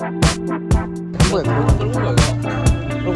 번에 들어. 끓는 거야 이거.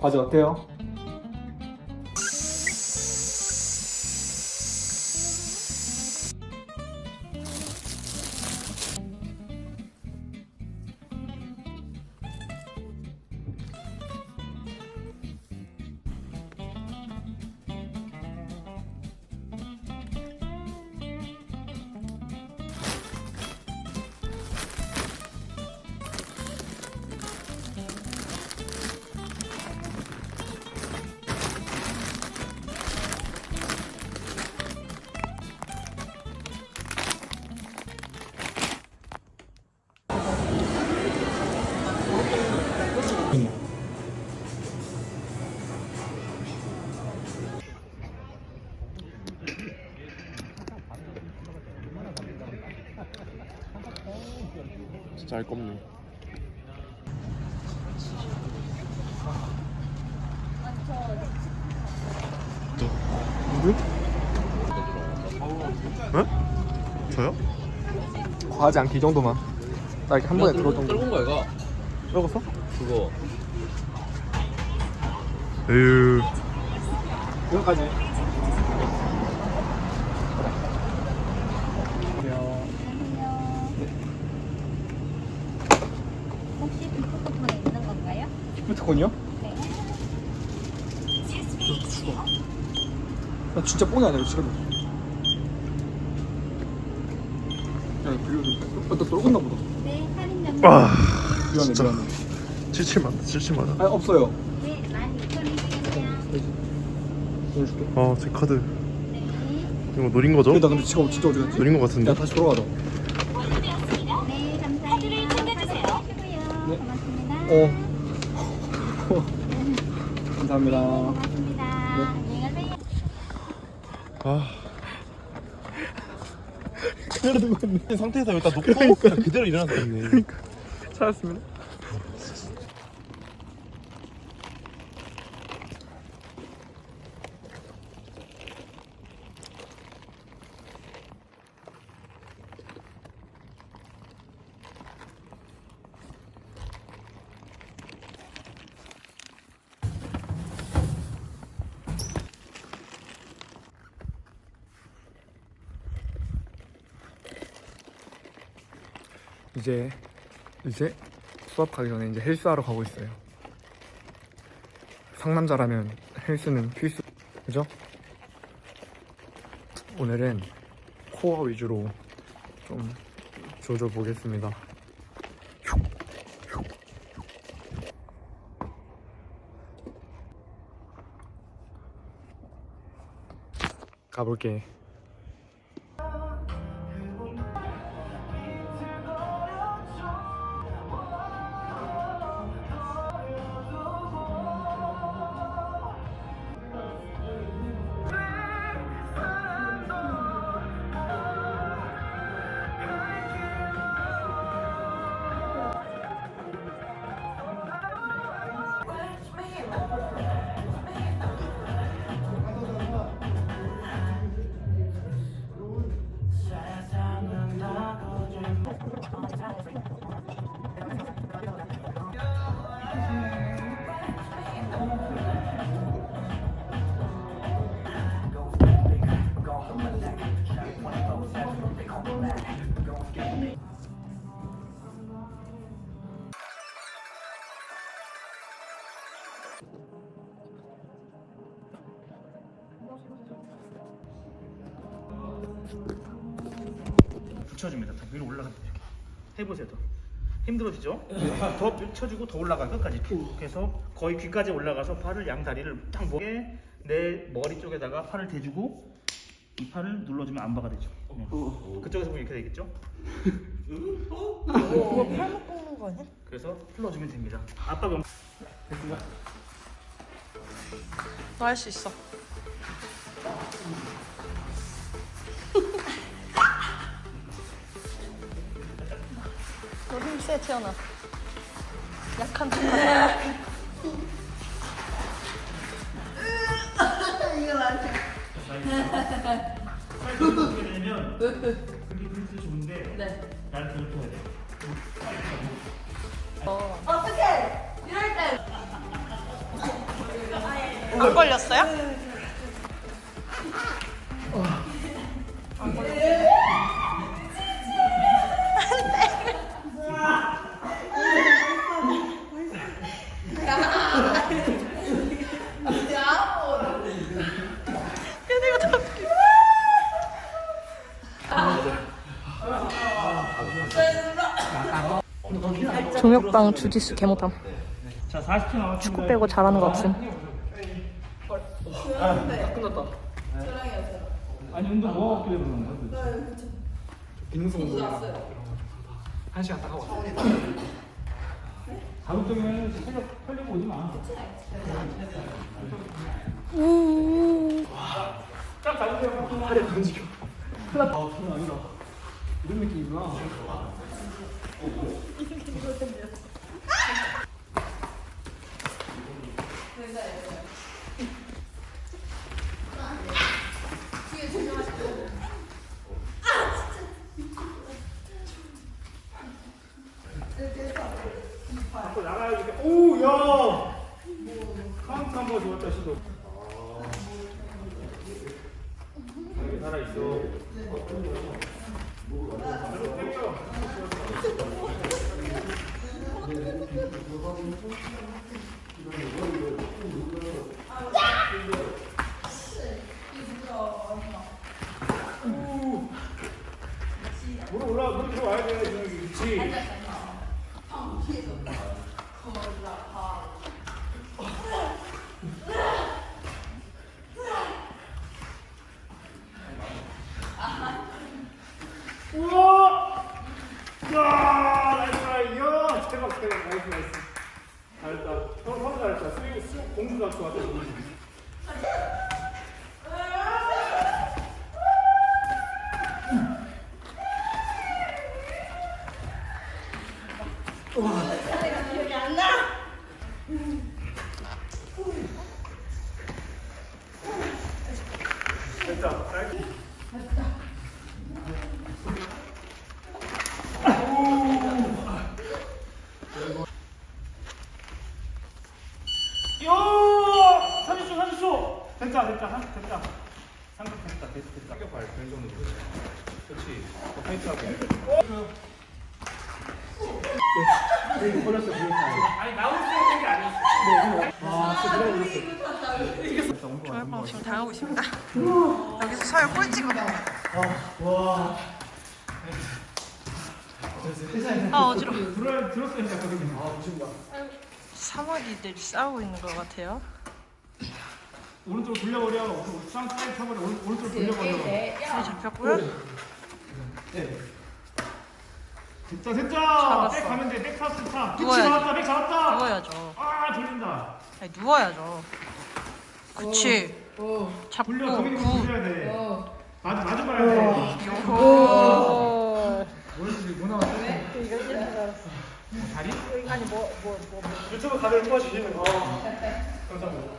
바지 어때요? 진짜 알 겁네. 누구? 저요? 과하지 않게 이 정도만. 나 이렇게 한 번에 들어 정도. 끓는 거야 이거. 적었어? 그거. 에휴 여기까지. 혹시 비프코폰에 있는 건가요? 기프트 콘이요? 네. 죽어. 나 진짜 뽕이 아니야 지금. 야 빌려줘. 어, 너 떨궜나 보다. 네, 할인 점와 미안해 진짜 미안해. 77만 77만 아니 없어요. 네, 12,000원이요. 보여줄게. 아제 카드 네. 이거 노린 거죠? 근데 나 근데 지금 진짜 어디 갔지? 노린 거 같은데 야 다시 돌아가자. 네, 감사합니다. 카드를 챙겨주세요. 네. 고맙습니다. 어. 감사합니다. 가세요. 아 그대로 두고 있네. 이 상태에서 여기다 놓고 그냥 그대로 일어나서 있네 찾았습니다. 이제 이제 수업하기 전에 이제 헬스하러 가고 있어요. 상남자라면 헬스는 필수, 그죠? 오늘은 코어 위주로 좀 조져 보겠습니다. 가볼게. 붙여줍니다. 더 위로 올라갑니다. 이렇게 해보세요. 더 힘들어지죠? 더 붙여주고 더 올라가 끝까지 이렇게. 그래서 거의 귀까지 올라가서 팔을 양 다리를 딱 목에 내 머리 쪽에다가 팔을 대주고 이 팔을 눌러주면 안바가 되죠. 네. 그쪽에서 보면 이렇게 되겠죠? 그래서 풀러주면 됩니다. 아빠 명. 너할수 있어. 너 힘세 태어나. 약한 되면 그게 좋은데 네. 들고 해야 돼. 안 걸렸어요? 종혁방 주짓수 개못함. 자, 40초 남았습니다. 축구 빼고 잘하는 거 없음. 아니 운동 뭐 하길래 그러는 거야? 기능성 운동이야. 한 시간 딱 하고 왔어. 때문에 체력 털리고 오지 마. 딱 잡으세요. 팔에 던지겨. 아, 장난 아니다. 이런 느낌이구나. 怖いな。 여기서 서열 꼴찌거든요. 아 어지러. 워 들어, 들었으니까, 거기. 사마리들이 싸우고 있는 것 같아요. 오른쪽으로 돌려버려. 쌍 사이드 타버려. 오른- 오른쪽으로 돌려버려. 잘 잡혔고요. 됐다, 됐다! 잡았어. 백 가면 돼, 백 파스 타. 그치, 누워야지. 잡았다, 백 잡았다! 누워야죠. 아, 돌린다. 아니, 누워야죠. 그치. 잡고 돌려, 동민이 굿. 돌려야 돼. 마주, 마주 봐야 돼. 오. 오른쪽이 뭐 나왔어? 다리? 아니 뭐 뭐 뭐. 유튜브 다들 뽑아주시는 거. 감사합니다.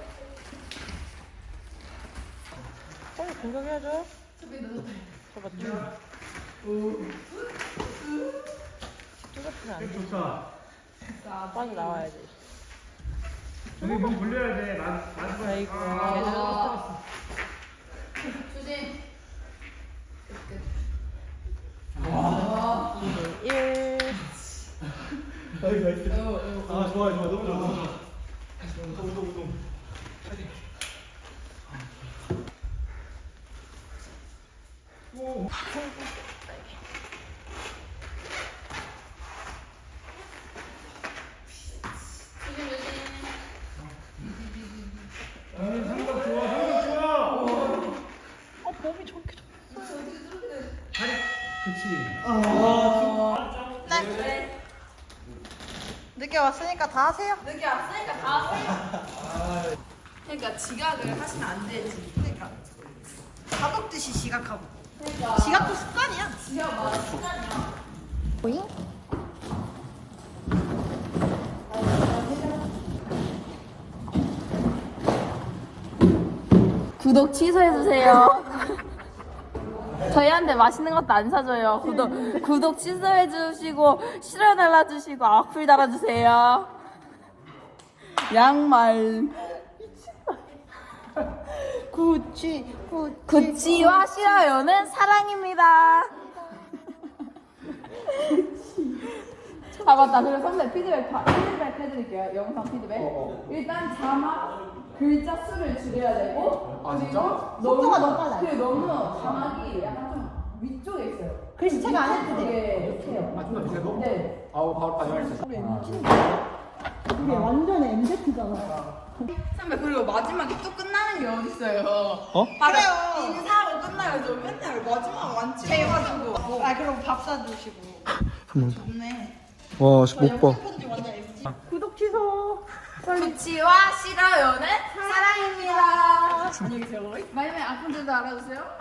빨리 공격해야죠. 잡았죠. 뚜렷하면 안 돼. 좋다. 빨리 나와야지. 저기 몸 돌려야 돼. 마, 봐야 아이고, 아, 얘들아. 이대 1. 아이고, 나이스. 아, 좋아요, 좋아. 너무 좋아, 너무 좋아. 운동, 운동, 운동. 몸이 저렇게 다리. 그치. 아. 늦게 왔으니까 다 하세요. 늦게 왔으니까 다 하세요. 그러니까 지각을 하시면 안 되지. 그러니까 가볍듯이 지각하고. 그러니까 지각도 습관이야. 지각 맞아. 습관이야. 보잉? 구독 취소해주세요. 저희한테 맛있는 것도 안 사줘요. 구독, 구독 취소해주시고, 싫어 달아주시고, 악플 달아주세요. 양말. 구찌 구 구찌와 싫어요는 사랑입니다. 아 맞다. 그리고 선배 피드백 바- 피드백 해드릴게요. 영상 피드백. 일단 자막 글자 수를 줄여야 되고 그리고 속도가 너무 빨라요. 그리고 너무 자막이 약간 좀 위쪽에 있어요. 글씨체가 안 이렇게 해요. 맞춤만 주세요. 네. 아우 바로 반영할 수 있어. 이게 완전 MZ잖아. 선배 그리고 마지막에 또 끝나는 게 어딨어요? 어? 그래요. 인사하고 끝나야죠. 맨날 마지막 완치 해가지고. 아 그럼 밥 사주시고. 한번 좋네. 와, 씨, 못 봐. 편지 완전 MZ. 구독 취소. 구찌와 싫어요는 사랑입니다. 안녕히 계세요. 마지막에 악플들도 알아주세요.